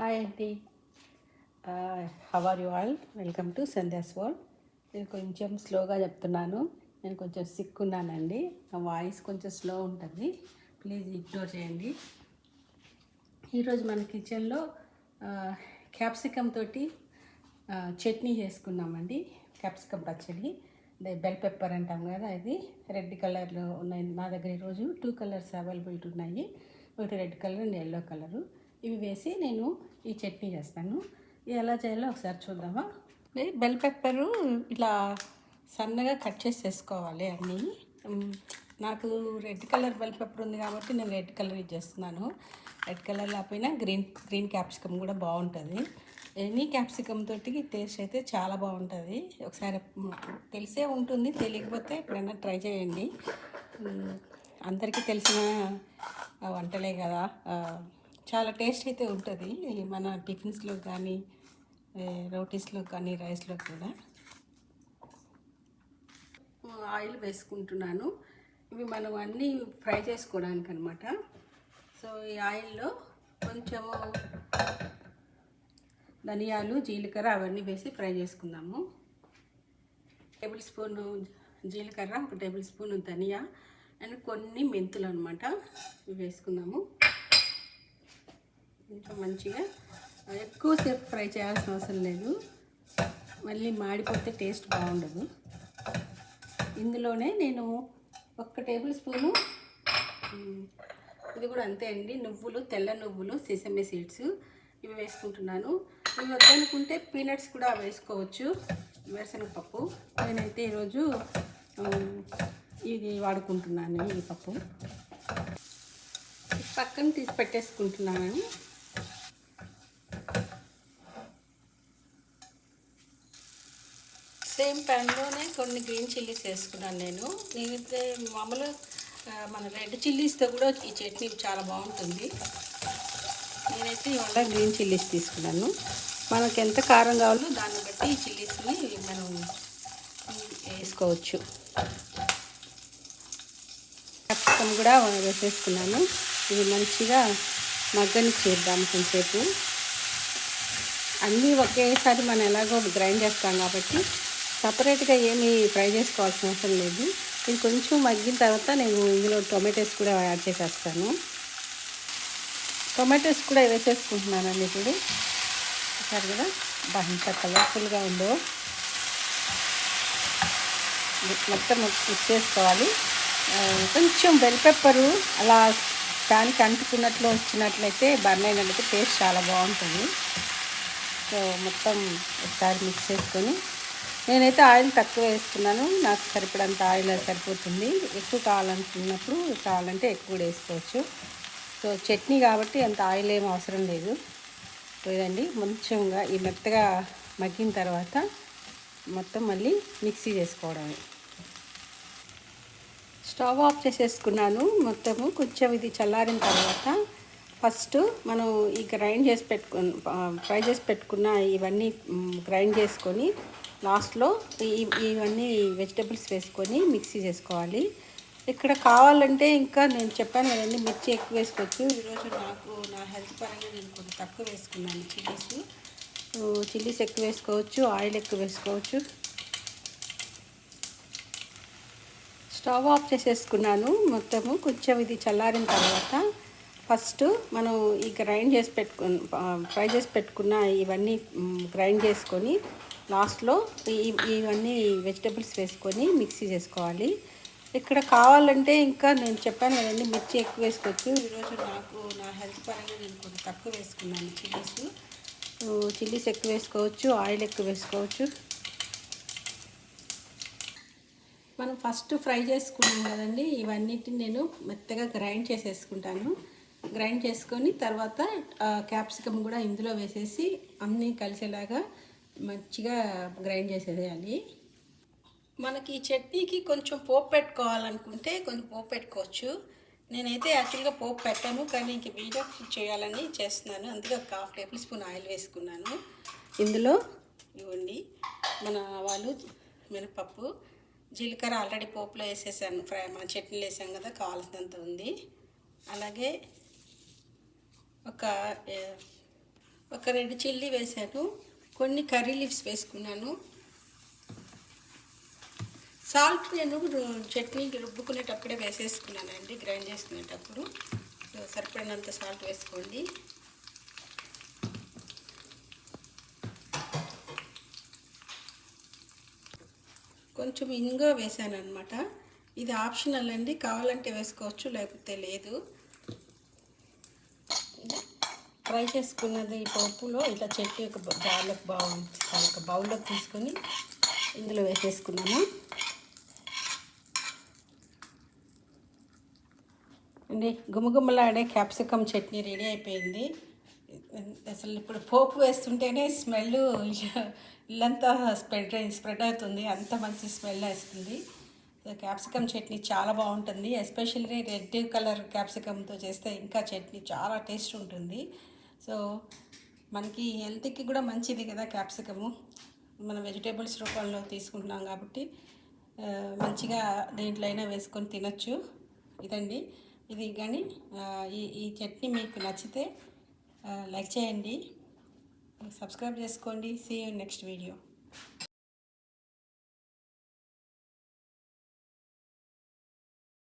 Hi అండి how are you all welcome to Sandhya's world నేను కొంచెం స్లోగా చెప్తున్నాను. నేను కొంచెం సిక్ ఉన్నానండి. నా వాయిస్ కొంచెం స్లో ఉంటుంది. ప్లీజ్ ఇగ్నోర్ చేయండి. ఈరోజు మన కిచెన్లో క్యాప్సికమ్ uh, తోటి uh, చట్నీ చేసుకున్నామండి. క్యాప్సికమ్ పచ్చడి. అదే బెల్ పెప్పర్ అంటాం కదా ఇది. రెడ్ కలర్లో ఉన్నాయి. నా దగ్గర ఈరోజు టూ కలర్స్ అవైలబిలిటీ ఉన్నాయి. ఒకటి red colour and yellow colour ఇవి వేసి నేను ఈ చట్నీ చేస్తాను. ఎలా చేయాలో ఒకసారి చూద్దామా? బెల్ పెప్పరు ఇలా సన్నగా కట్ చేసి వేసుకోవాలి అన్నీ. నాకు రెడ్ కలర్ బెల్ పెప్పర్ ఉంది కాబట్టి నేను రెడ్ కలర్ యూజ్ చేస్తున్నాను. రెడ్ కలర్ లేకపోయినా గ్రీన్ గ్రీన్ క్యాప్సికమ్ కూడా బాగుంటుంది. ఎనీ క్యాప్సికమ్ తోటి టేస్ట్ అయితే చాలా బాగుంటుంది. ఒకసారి తెలిసే ఉంటుంది తెలియకపోతే ఎప్పుడైనా ట్రై చేయండి. అందరికీ తెలిసిన వంటలే కదా. చాలా టేస్ట్ అయితే ఉంటుంది. మన టిఫిన్స్లో కానీ రోటీస్లో కానీ రైస్లో కూడా. ఆయిల్ వేసుకుంటున్నాను. ఇవి మనం అన్నీ ఫ్రై చేసుకోవడానికి అనమాట సో ఈ ఆయిల్లో కొంచెము ధనియాలు జీలకర్ర అవన్నీ వేసి ఫ్రై చేసుకుందాము. టేబుల్ స్పూను జీలకర్ర ఒక టేబుల్ స్పూన్ ధనియా అండ్ కొన్ని మెంతులు అనమాట ఇవి వేసుకుందాము. ఇంకా మంచిగా. ఎక్కువసేపు ఫ్రై చేయాల్సిన అవసరం లేదు. మళ్ళీ మాడిపోతే టేస్ట్ బాగుండదు. ఇందులోనే నేను ఒక్క టేబుల్ స్పూను ఇది కూడా అంతే అండి. నువ్వులు తెల్ల నువ్వులు సెసమే సీడ్స్ ఇవి వేసుకుంటున్నాను. ఇవి వద్దనుకుంటే పీనట్స్ కూడా వేసుకోవచ్చు. వేరుశనగపప్పు. నేనైతే ఈరోజు ఇది వాడుకుంటున్నాను ఈ పప్పు. పక్కన తీసి పెట్టేసుకుంటున్నాను. సేమ్ పెన్లోనే కొన్ని గ్రీన్ చిల్లీస్ వేసుకున్నాను నేను. నేనైతే మామూలు మన రెడ్ చిల్లీస్తో కూడా ఈ చట్నీ చాలా బాగుంటుంది. నేనైతే ఇవాళ గ్రీన్ చిల్లీస్ తీసుకున్నాను. మనకు ఎంత కారం కావాలో దాన్ని బట్టి ఈ చిల్లీస్ని మనం వేసుకోవచ్చు. క్యాప్సికమ్ కూడా వేసేసుకున్నాను. ఇది మంచిగా మగ్గని చేద్దాం కొంచెంసేపు అన్నీ ఒకేసారి మనం ఎలాగో గ్రైండ్ చేస్తాం కాబట్టి సపరేట్గా ఏమీ ఫ్రై చేసుకోవాల్సిన అవసరం లేదు. ఇది కొంచెం మగ్గిన తర్వాత నేను ఇందులో టొమాటోస్ కూడా యాడ్ చేసేస్తాను. టొమాటోస్ కూడా వేసేసుకుంటున్నానండి ఇప్పుడు. చూసారు కదా? బాగా ఇంత కలర్ఫుల్గా ఉందో. మొత్తం మిక్స్ చేసుకోవాలి. కొంచెం బెల్ పెప్పరు అలా ప్యాన్కి అంటుకున్నట్లు వచ్చినట్లయితే బర్న్ అయినట్లయితే టేస్ట్ చాలా బాగుంటుంది. సో మొత్తం ఒకసారి మిక్స్ చేసుకొని నేనైతే ఆయిల్ తక్కువ వేసుకున్నాను. నాకు సరిపడంత ఆయిల్ సరిపోతుంది. ఎక్కువ కావాలనుకున్నప్పుడు కావాలంటే ఎక్కువ కూడా వేసుకోవచ్చు. సో చట్నీ కాబట్టి అంత ఆయిల్ ఏం అవసరం లేదు. లేదండి మంచిగా ఈ మెత్తగా మగ్గిన తర్వాత మొత్తం మళ్ళీ మిక్సీ చేసుకోవడమే. స్టవ్ ఆఫ్ చేసేసుకున్నాను మొత్తము. కొంచెం ఇది చల్లారిన తర్వాత ఫస్ట్ మనం ఈ గ్రైండ్ చేసి పెట్టుకు ఫ్రై చేసి పెట్టుకున్న ఇవన్నీ గ్రైండ్ చేసుకొని లాస్ట్లో ఇవన్నీ వెజిటబుల్స్ వేసుకొని మిక్సీ చేసుకోవాలి. ఇక్కడ కావాలంటే ఇంకా నేను చెప్పాను కదండి మిర్చి ఎక్కువ వేసుకోవచ్చు. ఈరోజు నాకు నా హెల్త్ పరంగా నేను కొంచెం తక్కువ వేసుకున్నాను చిల్లీస్. చిల్లీస్ ఎక్కువ వేసుకోవచ్చు ఆయిల్ ఎక్కువ వేసుకోవచ్చు. స్టవ్ ఆఫ్ చేసేసుకున్నాను మొత్తము. కొంచెం ఇది చల్లారిన తర్వాత ఫస్ట్ మనం ఈ గ్రైండ్ చేసి పెట్టుకుని ఫ్రై చేసి పెట్టుకున్న ఇవన్నీ గ్రైండ్ చేసుకొని లాస్ట్లో ఇవన్నీ వెజిటబుల్స్ వేసుకొని మిక్సీ చేసుకోవాలి. ఇక్కడ కావాలంటే ఇంకా నేను చెప్పాను కదండి మిర్చి ఎక్కువ వేసుకోవచ్చు. ఈరోజు నాకు నా హెల్త్ పరంగా నేను కొంచెం తక్కువ వేసుకున్నాను చిల్లీస్. చిల్లీస్ ఎక్కువ వేసుకోవచ్చు ఆయిల్ ఎక్కువ వేసుకోవచ్చు. మనం ఫస్ట్ ఫ్రై చేసుకున్నాం కదండి ఇవన్నిటిని నేను మెత్తగా గ్రైండ్ చేసేసుకుంటాను. గ్రైండ్ చేసుకొని తర్వాత క్యాప్సికమ్ కూడా ఇందులో వేసేసి అన్నీ కలిసేలాగా మంచిగా గ్రైండ్ చేసేయాలి మనకి ఈ చట్నీకి కొంచెం పోపు పెట్టుకోవాలనుకుంటే కొంచెం పోపు పెట్టుకోవచ్చు. నేనైతే యాక్చువల్గా పోపు పెట్టాను కానీ ఇంక వీడియో చేయాలని చేస్తున్నాను. అందుకే ఒక హాఫ్ టేబుల్ స్పూన్ ఆయిల్ వేసుకున్నాను. ఇందులో ఇవ్వండి. మన ఆవాలు మినపప్పు జీలకర్ర ఆల్రెడీ పోపులో వేసేసాను. ఫ్రై మన చట్నీలు వేసాం కదా కావాల్సినంత ఉంది. అలాగే ఒక ఒక రెండు చిల్లీ వేసాను. కొన్ని కర్రీ లీవ్స్ వేసుకున్నాను. సాల్ట్ నేను చట్నీ రుబ్బుకునేటప్పుడే వేసేసుకున్నానండి గ్రైండ్ చేసుకునేటప్పుడు. సరిపడినంత సాల్ట్ వేసుకోండి. కొంచెం ఇంగో వేసాను అనమాట ఇది ఆప్షనల్ అండి కావాలంటే వేసుకోవచ్చు లేకపోతే లేదు. ఫ్రై చేసుకున్నది ఈ పప్పులో. ఇట్లా చెట్టు ఒక జార్లోకి బాగుంది ఒక బౌల్లోకి తీసుకొని ఇందులో వేసేసుకున్నాను. అండి గుమగుమలాడే క్యాప్సికమ్ చట్నీ రెడీ అయిపోయింది. అసలు ఇప్పుడు పోపు వేస్తుంటేనే స్మెల్ ఇల్లంతా స్ప్రెడ్ స్ప్రెడ్ అవుతుంది. అంత మంచి స్మెల్ వేస్తుంది. క్యాప్సికమ్ చట్నీ చాలా బాగుంటుంది. ఎస్పెషల్లీ రెడ్ కలర్ క్యాప్సికమ్తో చేస్తే ఇంకా చట్నీ చాలా టేస్ట్ ఉంటుంది. సో మనకి హెల్త్కి కూడా మంచిది కదా క్యాప్సికము. మనం వెజిటేబుల్స్ రూపంలో తీసుకుంటున్నాం కాబట్టి మంచిగా దేంట్లో అయినా వేసుకొని తినచ్చు. ఇదండి. ఇది కానీ ఈ ఈ చట్నీ మీకు నచ్చితే లైక్ చేయండి. సబ్స్క్రైబ్ చేసుకోండి. See you next video